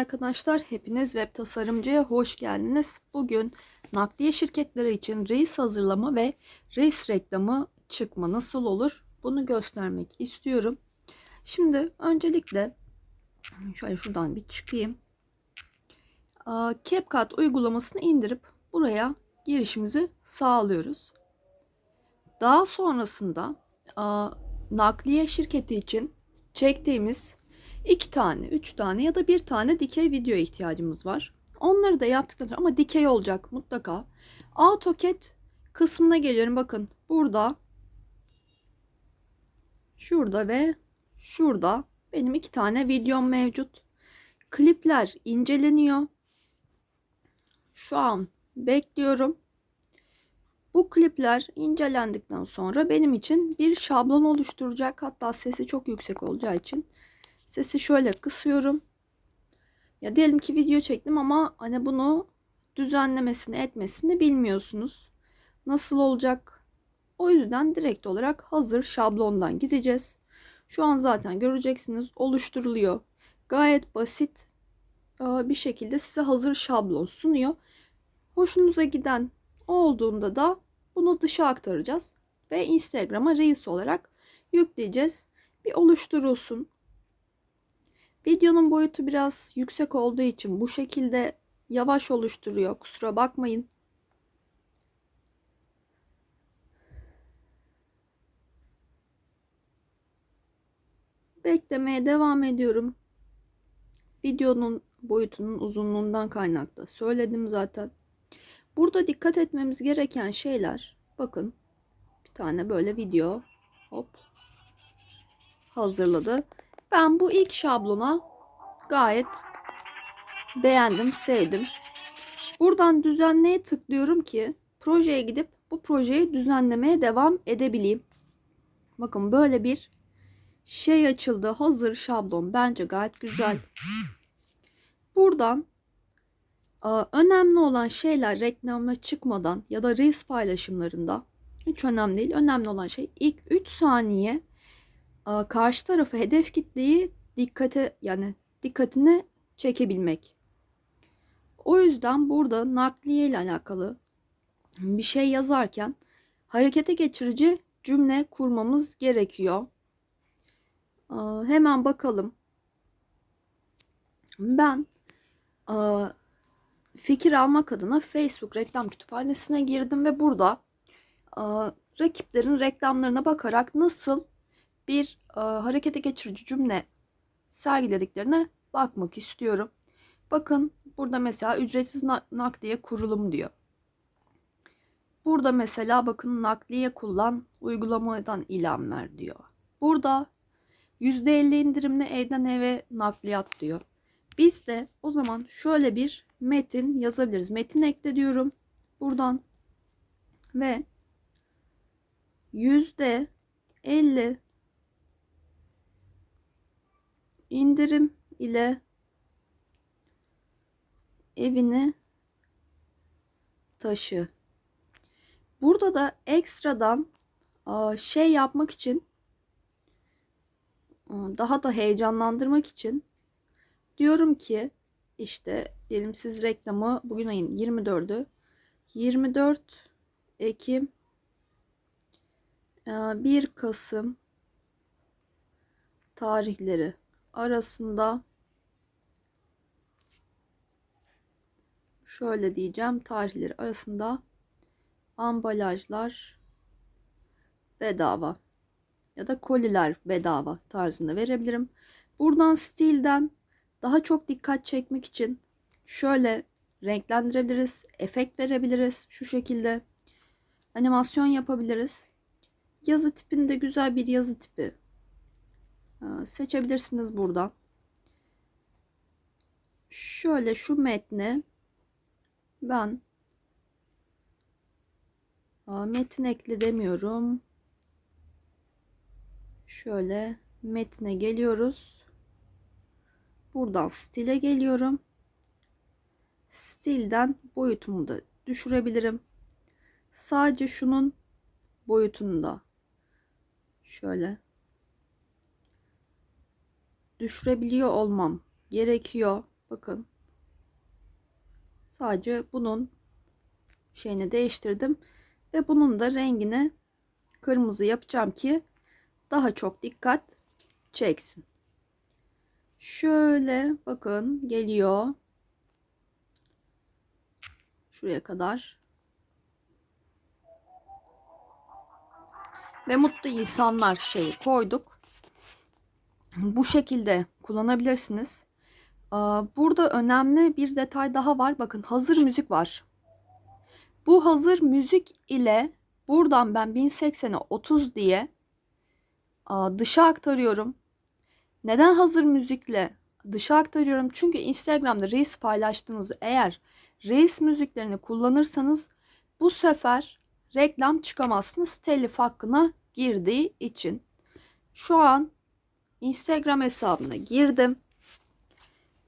arkadaşlar. Hepiniz web tasarımcıya hoş geldiniz. Bugün nakliye şirketleri için reis hazırlama ve reis reklamı çıkma nasıl olur? Bunu göstermek istiyorum. Şimdi öncelikle şöyle şuradan bir çıkayım. CapCut uygulamasını indirip buraya girişimizi sağlıyoruz. Daha sonrasında nakliye şirketi için çektiğimiz iki tane, üç tane ya da bir tane dikey video ihtiyacımız var. Onları da yaptıktan sonra ama dikey olacak mutlaka. AutoCAD kısmına geliyorum. Bakın burada, şurada ve şurada benim iki tane videom mevcut. Klipler inceleniyor. Şu an bekliyorum. Bu klipler incelendikten sonra benim için bir şablon oluşturacak. Hatta sesi çok yüksek olacağı için sesi şöyle kısıyorum. Ya diyelim ki video çektim ama hani bunu düzenlemesini etmesini bilmiyorsunuz. Nasıl olacak? O yüzden direkt olarak hazır şablondan gideceğiz. Şu an zaten göreceksiniz oluşturuluyor. Gayet basit bir şekilde size hazır şablon sunuyor. Hoşunuza giden olduğunda da bunu dışa aktaracağız ve Instagram'a Reels olarak yükleyeceğiz. Bir oluşturulsun. Videonun boyutu biraz yüksek olduğu için bu şekilde yavaş oluşturuyor. Kusura bakmayın. Beklemeye devam ediyorum. Videonun boyutunun uzunluğundan kaynaklı söyledim zaten. Burada dikkat etmemiz gereken şeyler bakın bir tane böyle video hop hazırladı. Ben bu ilk şablona gayet beğendim, sevdim. Buradan düzenleye tıklıyorum ki projeye gidip bu projeyi düzenlemeye devam edebileyim. Bakın böyle bir şey açıldı. Hazır şablon. Bence gayet güzel. Buradan önemli olan şeyler reklama çıkmadan ya da Reels paylaşımlarında hiç önemli değil. Önemli olan şey ilk 3 saniye karşı tarafı hedef kitleyi dikkate yani dikkatine çekebilmek. O yüzden burada nakliye ile alakalı bir şey yazarken harekete geçirici cümle kurmamız gerekiyor. Hemen bakalım. Ben fikir almak adına Facebook reklam kütüphanesine girdim ve burada rakiplerin reklamlarına bakarak nasıl bir harekete geçirici cümle sergilediklerine bakmak istiyorum. Bakın burada mesela ücretsiz nakliye kurulum diyor. Burada mesela bakın nakliye kullan uygulamadan ilan ver diyor. Burada %50 indirimli evden eve nakliyat diyor. Biz de o zaman şöyle bir metin yazabiliriz. Metin ekle diyorum. Buradan ve yüzde 50 indirim ile evini taşı. Burada da ekstradan şey yapmak için daha da heyecanlandırmak için diyorum ki işte diyelim siz reklamı bugün ayın 24'ü 24 Ekim 1 Kasım tarihleri arasında şöyle diyeceğim tarihleri arasında ambalajlar bedava ya da koliler bedava tarzında verebilirim. Buradan stilden daha çok dikkat çekmek için şöyle renklendirebiliriz, efekt verebiliriz şu şekilde. Animasyon yapabiliriz. Yazı tipinde güzel bir yazı tipi seçebilirsiniz burada. Şöyle şu metni ben metin ekle demiyorum. Şöyle metne geliyoruz. Buradan stile geliyorum. Stilden boyutumu da düşürebilirim. Sadece şunun boyutunu da şöyle düşürebiliyor olmam gerekiyor. Bakın. Sadece bunun şeyini değiştirdim. Ve bunun da rengini kırmızı yapacağım ki daha çok dikkat çeksin. Şöyle bakın geliyor. Şuraya kadar. Ve mutlu insanlar şeyi koyduk. Bu şekilde kullanabilirsiniz. Burada önemli bir detay daha var. Bakın hazır müzik var. Bu hazır müzik ile buradan ben 1080'e 30 diye dışa aktarıyorum. Neden hazır müzikle dışa aktarıyorum? Çünkü Instagram'da Reels paylaştığınızı eğer Reels müziklerini kullanırsanız bu sefer reklam çıkamazsınız telif hakkına girdiği için. Şu an Instagram hesabına girdim.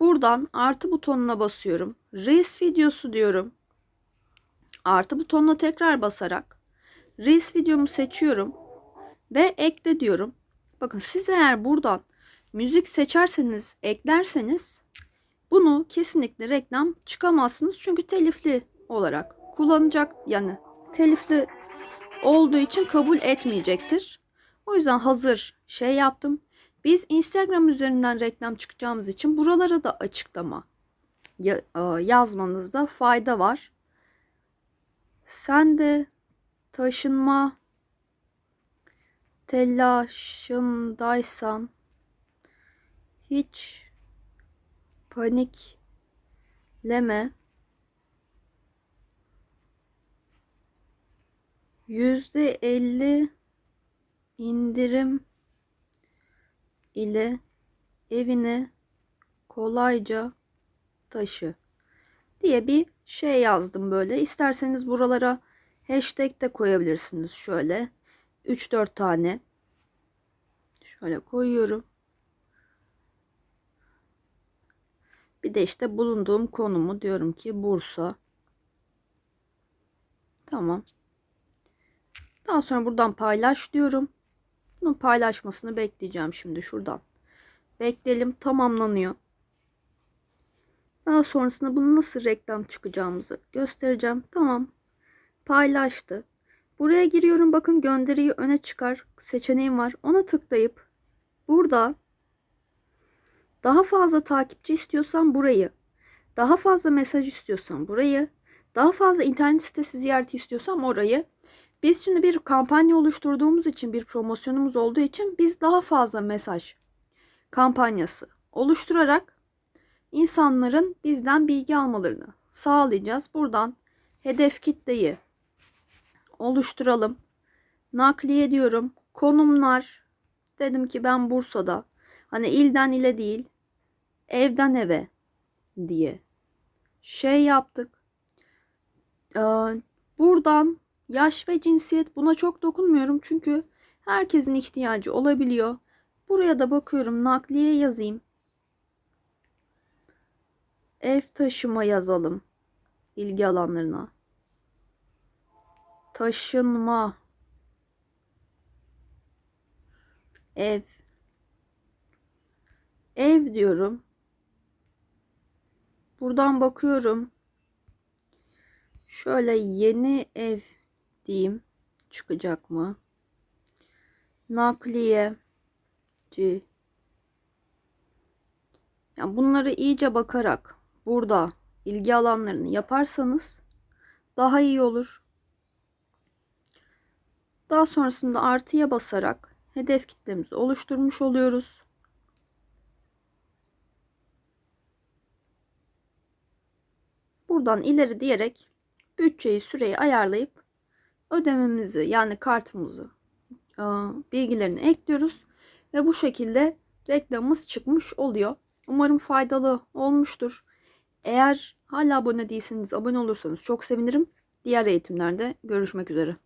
Buradan artı butonuna basıyorum. Reels videosu diyorum. Artı butonuna tekrar basarak Reels videomu seçiyorum ve ekle diyorum. Bakın siz eğer buradan müzik seçerseniz, eklerseniz bunu kesinlikle reklam çıkamazsınız. Çünkü telifli olarak kullanacak yani telifli olduğu için kabul etmeyecektir. O yüzden hazır şey yaptım. Biz Instagram üzerinden reklam çıkacağımız için buralara da açıklama e, yazmanızda fayda var. Sen de taşınma telaşındaysan hiç panikleme. Yüzde elli indirim ile evine kolayca taşı diye bir şey yazdım böyle. İsterseniz buralara hashtag de koyabilirsiniz şöyle. 3-4 tane. Şöyle koyuyorum. Bir de işte bulunduğum konumu diyorum ki Bursa. Tamam. Daha sonra buradan paylaş diyorum. Bunun paylaşmasını bekleyeceğim şimdi şuradan. Bekleyelim tamamlanıyor. Daha sonrasında bunu nasıl reklam çıkacağımızı göstereceğim. Tamam. Paylaştı. Buraya giriyorum. Bakın gönderiyi öne çıkar seçeneğim var. Ona tıklayıp burada daha fazla takipçi istiyorsan burayı, daha fazla mesaj istiyorsan burayı, daha fazla internet sitesi ziyareti istiyorsam orayı. Biz şimdi bir kampanya oluşturduğumuz için, bir promosyonumuz olduğu için biz daha fazla mesaj kampanyası oluşturarak insanların bizden bilgi almalarını sağlayacağız. Buradan hedef kitleyi oluşturalım. Nakliye diyorum. Konumlar. Dedim ki ben Bursa'da. Hani ilden ile değil. Evden eve diye şey yaptık. Ee, buradan yaş ve cinsiyet buna çok dokunmuyorum. Çünkü herkesin ihtiyacı olabiliyor. Buraya da bakıyorum nakliye yazayım. Ev taşıma yazalım. ilgi alanlarına. Taşınma. Ev. Ev diyorum. Buradan bakıyorum. Şöyle yeni ev diyeyim. Çıkacak mı? Nakliye. Yani bunları iyice bakarak burada ilgi alanlarını yaparsanız daha iyi olur. Daha sonrasında artıya basarak hedef kitlemizi oluşturmuş oluyoruz. Buradan ileri diyerek bütçeyi süreyi ayarlayıp ödememizi yani kartımızı bilgilerini ekliyoruz ve bu şekilde reklamımız çıkmış oluyor. Umarım faydalı olmuştur. Eğer hala abone değilseniz abone olursanız çok sevinirim. Diğer eğitimlerde görüşmek üzere.